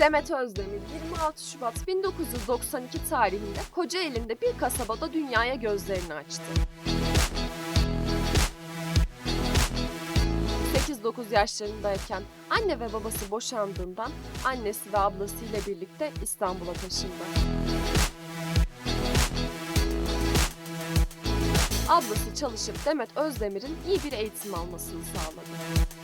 Demet Özdemir 26 Şubat 1992 tarihinde Kocaeli'nde bir kasabada dünyaya gözlerini açtı. 8-9 yaşlarındayken anne ve babası boşandığından annesi ve ablasıyla birlikte İstanbul'a taşındı. Ablası çalışıp Demet Özdemir'in iyi bir eğitim almasını sağladı.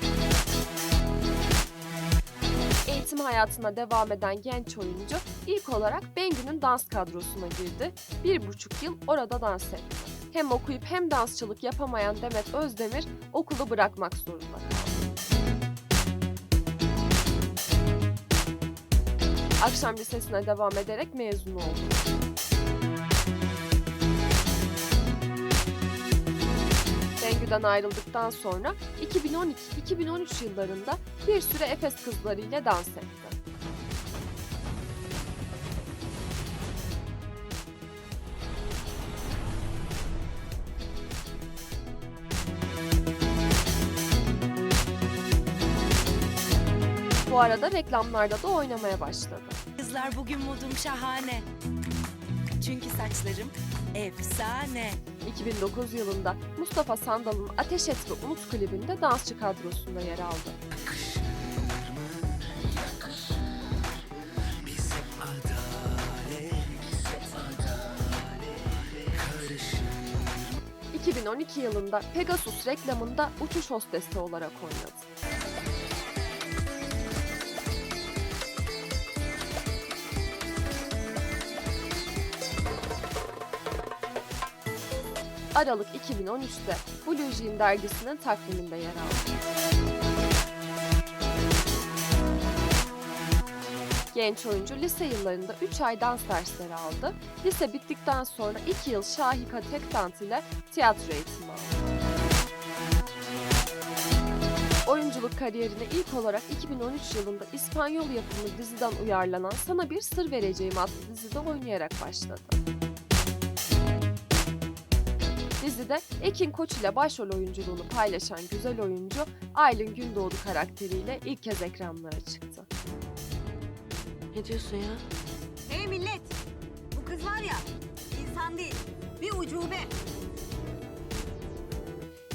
Eğitim hayatına devam eden genç oyuncu ilk olarak Bengü'nün dans kadrosuna girdi. Bir buçuk yıl orada dans etti. Hem okuyup hem dansçılık yapamayan Demet Özdemir okulu bırakmak zorunda kaldı. Akşam lisesine devam ederek mezun oldu. Bengü'den ayrıldıktan sonra 2012-2013 yıllarında bir süre Efes kızlarıyla dans etti. Bu arada reklamlarda da oynamaya başladı. Kızlar bugün modum şahane. Çünkü saçlarım efsane. 2009 yılında Mustafa Sandal'ın Ateş Et ve Unut klibinde dansçı kadrosunda yer aldı. ...2012 yılında Pegasus reklamında uçuş hostesi olarak oynadı. Aralık 2013'te Blue Jean dergisinin takviminde yer aldı. Genç oyuncu lise yıllarında 3 ay dans dersleri aldı. Lise bittikten sonra 2 yıl Şahika Tekdant ile tiyatro eğitimi aldı. Oyunculuk kariyerine ilk olarak 2013 yılında İspanyol yapımı diziden uyarlanan Sana Bir Sır Vereceğim adlı dizide oynayarak başladı. Dizide Ekin Koç ile başrol oyunculuğunu paylaşan güzel oyuncu Aylin Gündoğdu karakteriyle ilk kez ekranlara çıktı. Ne diyorsun ya? Hey millet! Bu kız var ya, insan değil, bir ucube.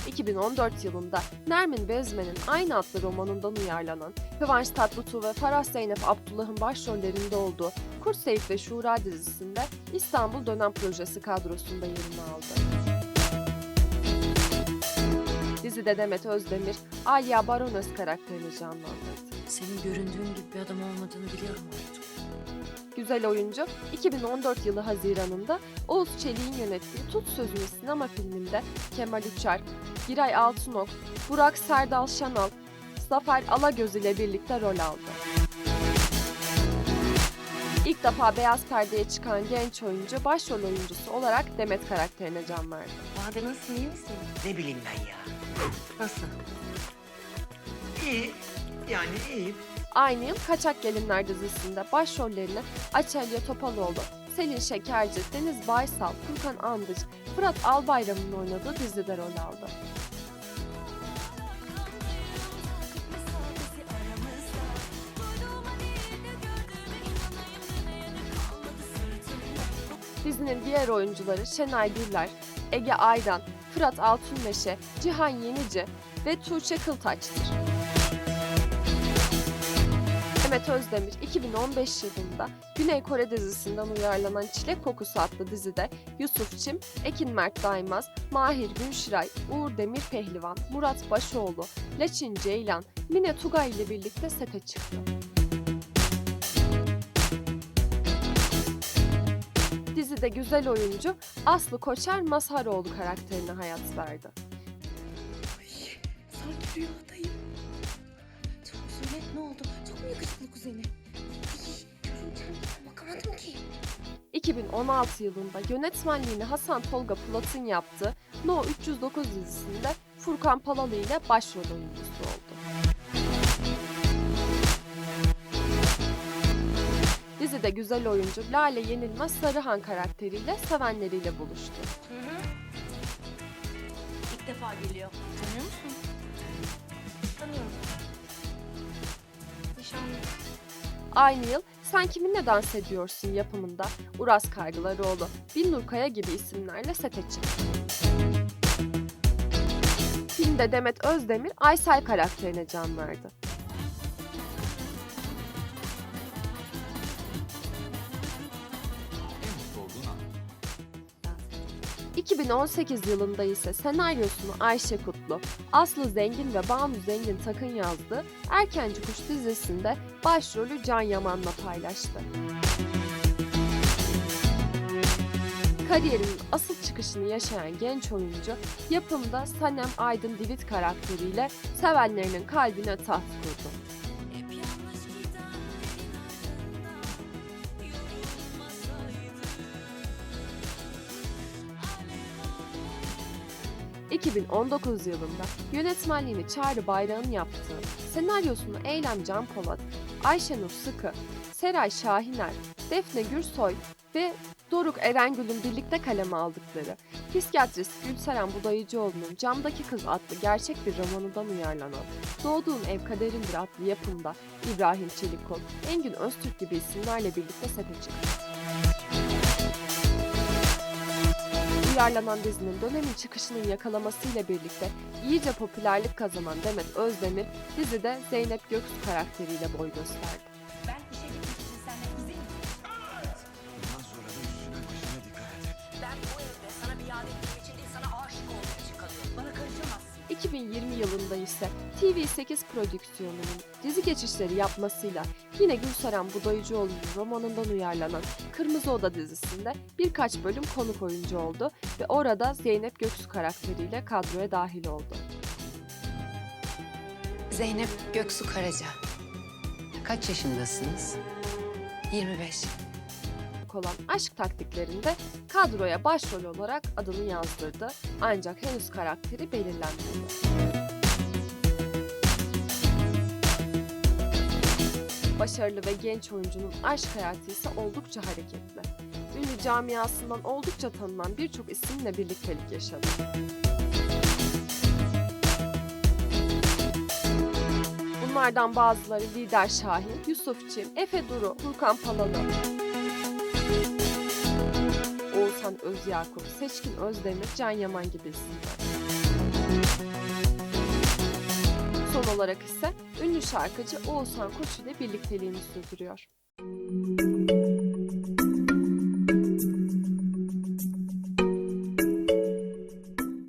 2014 yılında Nermin Bezmen'in aynı adlı romanından uyarlanan Kıvanç Tatlıtuğ ve Farah Zeynep Abdullah'ın başrollerinde olduğu Kurt Seyit ve Şura dizisinde İstanbul Dönem Projesi kadrosunda yerini aldı. Dizide Demet Özdemir, Alya Baronöz karakterini canlandırdı. Senin göründüğün gibi bir adam olmadığını biliyorum artık. Güzel oyuncu 2014 yılı Haziran'ında Oğuz Çelik'in yönettiği Tut Sözünü sinema filminde Kemal Uçar, Giray Altınok, Burak Serdal Şanal, Zafer Alagöz ile birlikte rol aldı. İlk defa beyaz perdeye çıkan genç oyuncu başrol oyuncusu olarak Demet karakterine can verdi. Abi nasılsın iyi misin? Ne bileyim ben ya. Nasıl? İyi. Yani iyiyim. Aynı yıl Kaçak Gelinler dizisinde başrollerini Açelya Topaloğlu, Selin Şekerci, Deniz Baysal, Furkan Andıç, Fırat Albayram'ın oynadığı dizide rol aldı. Dizinin diğer oyuncuları Şenay Güller, Ege Aydan, Fırat Altunmeşe, Cihan Yenici ve Tuğçe Kıltaç'tır. Demet Özdemir 2015 yılında Güney Kore dizisinden uyarlanan Çilek Kokusu adlı dizide Yusuf Çim, Ekin Mert Daimaz, Mahir Günşiray, Uğur Demir Pehlivan, Murat Başoğlu, Laçin Ceylan, Mine Tugay ile birlikte sete çıktı. Dizide güzel oyuncu Aslı Koçer Mazharoğlu karakterine hayat verdi. Sanki rüyadayım. Çabuk söyle ne oldu? Çok mu yakışıklı kuzeni? Bakamadım ki. 2016 yılında yönetmenliğini Hasan Tolga Polat'ın yaptığı No 309 dizisinde Furkan Palalı ile başrol oyuncusu oldu. Dizide güzel oyuncu Lale Yenilmez Sarıhan karakteriyle sevenleriyle buluştu. Hı hı. İlk defa geliyor. Tanıyor musun? Tanıyorum. Nişanlı. Aynı yıl Sen Kiminle Dans Ediyorsun yapımında Uras Kaygılaroğlu, Binnur Kaya gibi isimlerle sete çıktı. Filmde Demet Özdemir Aysel karakterine can verdi. 2018 yılında ise senaryosunu Ayşe Kutlu, Aslı Zengin ve Banu Zengin Takın yazdığı Erkenci Kuş dizisinde başrolü Can Yaman'la paylaştı. Kariyerinin asıl çıkışını yaşayan genç oyuncu, yapımda Sanem Aydın Divit karakteriyle sevenlerinin kalbine taht kurdu. 2019 yılında yönetmenliğini Çağrı Bayrak'ın yaptığı, senaryosunu Eylem Can Polat, Ayşenur Sıkı, Seray Şahiner, Defne Gürsoy ve Doruk Erengül'ün birlikte kaleme aldıkları psikiyatrist Gülseren Budayıcıoğlu'nun Camdaki Kız adlı gerçek bir romanından uyarlanan Doğduğun Ev Kaderindir adlı yapımda İbrahim Çelikkol, Engin Öztürk gibi isimlerle birlikte sete çıktı. Uyarlanan dizinin dönemin çıkışının yakalamasıyla birlikte iyice popülerlik kazanan Demet Özdemir dizide Zeynep Göksu karakteriyle boy gösterdi. 2020 yılında ise TV8 prodüksiyonunun dizi geçişleri yapmasıyla yine Gülseren Budayıcıoğlu'nun romanından uyarlanan Kırmızı Oda dizisinde birkaç bölüm konuk oyuncu oldu ve orada Zeynep Göksu karakteriyle kadroya dahil oldu. Zeynep Göksu Karaca. Kaç yaşındasınız? 25. olan aşk taktiklerinde kadroya başrol olarak adını yazdırdı ancak henüz karakteri belirlenmedi. Başarılı ve genç oyuncunun aşk hayatı ise oldukça hareketli. Ünlü camiasından oldukça tanınan birçok isimle birliktelik yaşadı. Bunlardan bazıları Lider Şahin, Yusuf Çim, Efe Duru, Furkan Palalı, Oğuzhan Özyakup, Seçkin Özdemir, Can Yaman gibi isimler. Son olarak ise ünlü şarkıcı Oğuzhan Koç ile birlikteliğini sürdürüyor.